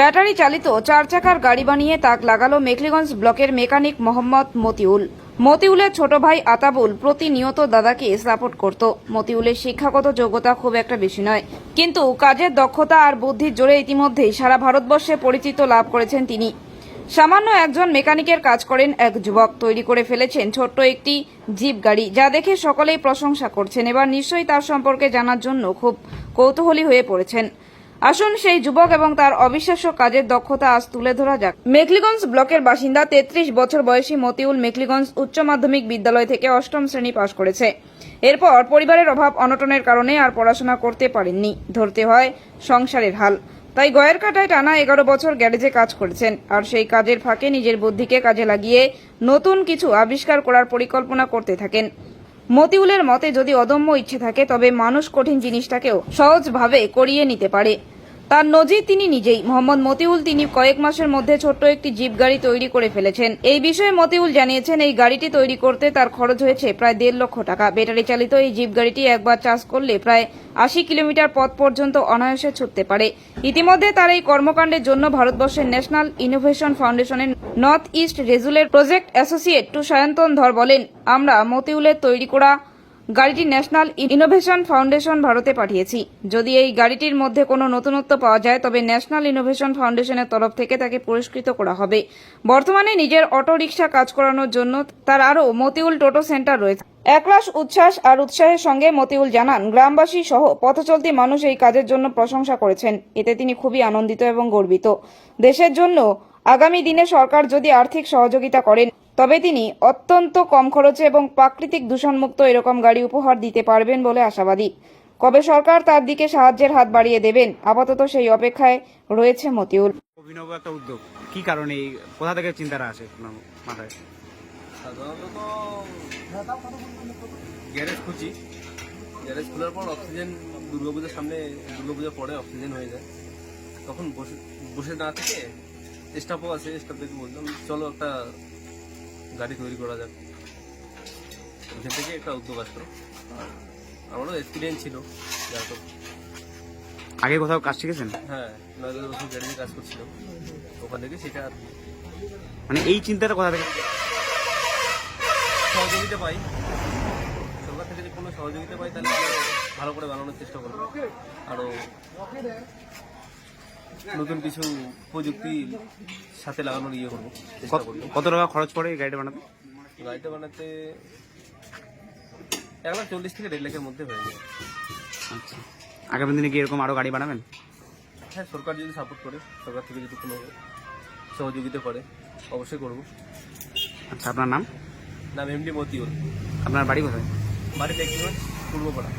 Battery চালিত চার চাকার গাড়ি বানিয়ে তাক লাগালো মেখলিগঞ্জ ব্লকের মেকানিক মোহাম্মদ মতিউল। মতিউলের ছোট ভাই আতাবুল প্রতিনিয়ত দাদাকে সাপোর্ট করত। মতিউলের শিক্ষাগত যোগ্যতা খুব একটা বেশি নয়। কিন্তু কাজের দক্ষতা আর বুদ্ধির জোরে ইতিমধ্যেই সারা ভারতবর্ষে পরিচিত লাভ করেছেন তিনি। সামান্য একজন মেকানিকের কাজ করেন এক যুবক। তৈরি করে ফেলেছেন ছোট্ট একটি জিপ গাড়ি, যা দেখে সকলেই প্রশংসা করছেন। এবার নিশ্চয়ই তার সম্পর্কে জানার জন্য খুব কৌতূহলী হয়ে পড়েছেন। আসুন সেই যুবক এবং তার অবিশ্বাস্য কাজের দক্ষতা আজ তুলে ধরা যাক। মেখলিগঞ্জ ব্লকের বাসিন্দা তেত্রিশ বছর বয়সী মতিউল মেখলিগঞ্জ উচ্চ মাধ্যমিক বিদ্যালয় থেকে অষ্টম শ্রেণি পাশ করেছে। এরপর পরিবারের অভাব, অনটনের কারণে আর পড়াশোনা করতে পারেননি। ধরতে হয় সংসারের হাল। তাই গয়ের কাটায় টানা এগারো বছর গ্যারেজে কাজ করেছেন। আর সেই কাজের ফাঁকে নিজের বুদ্ধিকে কাজে লাগিয়ে নতুন কিছু আবিষ্কার করার পরিকল্পনা করতে থাকেন। মতিউলের মতে যদি অদম্য ইচ্ছে থাকে তবে মানুষ কঠিন জিনিসটাকেও সহজভাবে করিয়ে নিতে পারে। তার নজির তিনি নিজেই। মোহাম্মদ মতিউল তিনি কয়েক মাসের মধ্যে ছোট্ট একটি জিপ গাড়ি তৈরি করে ফেলেছেন। এই বিষয়ে মতিউল জানিয়েছেন, এই গাড়িটি তৈরি করতে তার খরচ হয়েছে প্রায় দেড় লক্ষ টাকা। ব্যাটারি চালিত এই জিপ গাড়িটি একবার চার্জ করলে প্রায় আশি কিলোমিটার পথ পর্যন্ত অনায়াসে ছুটতে পারে। ইতিমধ্যে তার এই কর্মকাণ্ডের জন্য ভারতবর্ষের ন্যাশনাল ইনোভেশন ফাউন্ডেশনের north east রেজুলের project associate two Sayantan Dhar বলেন, আমরা মতিউলের তৈরি করা গাড়িটি ন্যাশনাল ইনোভেশন ফাউন্ডেশন ভারতে পাঠিয়েছি। যদি এই গাড়িটির মধ্যে কোনো নতুনত্ব পাওয়া যায়, তবে ন্যাশনাল ইনোভেশন ফাউন্ডেশনের তরফ থেকে তাকে পুরস্কৃত করা হবে। বর্তমানে নিজের অটো রিক্সা কাজ করানোর জন্য তার আরও মতিউল টোটো সেন্টার রয়েছে। একরাশ উচ্ছ্বাস আর উৎসাহের সঙ্গে মতিউল জানান, গ্রামবাসী সহ পথচলতি মানুষ এই কাজের জন্য প্রশংসা করেছেন। এতে তিনি খুবই আনন্দিত এবং গর্বিত। দেশের জন্য আগামী দিনে সরকার যদি আর্থিক সহযোগিতা করেন তবে তিনি অত্যন্ত কম খরচে এবং প্রাকৃতিক দূষণমুক্ত এরকম গাড়ি উপহার দিতে পারবেন বলে আশাবাদী। কবে সরকার তার দিকে সাহায্যের হাত বাড়িয়ে দেবেন আপাতত সেই অপেক্ষায় রয়েছে মতিউল অভিনব একটা উদ্যোগ। কি কারণে এই কোথা থেকে চিন্তাটা আসে মাথায়? সাধারণত গ্যারেজ খুঁজি। গ্যারেজ খোলার পর অক্সিজেন দুর্গাপূজার সামনে দুর্গাপূজার পরে অক্সিজেন হয়ে যায়। তখন বসে বসে না থেকে স্টাফও আছে স্টাফদেরকে বললাম চলো একটা গাড়ি তৈরি করা যাক। ওখান থেকে একটা উদ্যোগ আসলো। আমারও এক্সপিরিয়েন্স ছিল যার আগে কোথাও কাজ শিখেছেন? হ্যাঁ নয় দশ বছর গ্যারেজে কাজ করছিলাম। ওখান থেকে সেটা আর মানে এই চিন্তাটা কোথা থেকে? সহযোগিতা পাই। সরকার থেকে যদি কোনো সহযোগিতা পাই তাহলে ভালো করে বানানোর চেষ্টা করব। আরও নতুন কিছু প্রযুক্তি সাথে লাগানোর ইয়ে করব চেষ্টা কত- করব। কত টাকা খরচ পড়ে এই গাড়িটা বানাতে? গাড়িটা বানাতে এক লাখ চল্লিশ থেকে দেড় লাখের মধ্যে হয়ে যায় আচ্ছা। আগামী দিনে কি এরকম আরও গাড়ি বানাবেন? হ্যাঁ সরকার যদি সাপোর্ট করে সরকার থেকে যদি কোনো সহযোগিতা করে অবশ্যই করব। আচ্ছা আপনার নাম? নাম এমডি মতিউল আপনার বাড়ি কোথায়? বাড়ি দেখতে পূর্বপাড়া।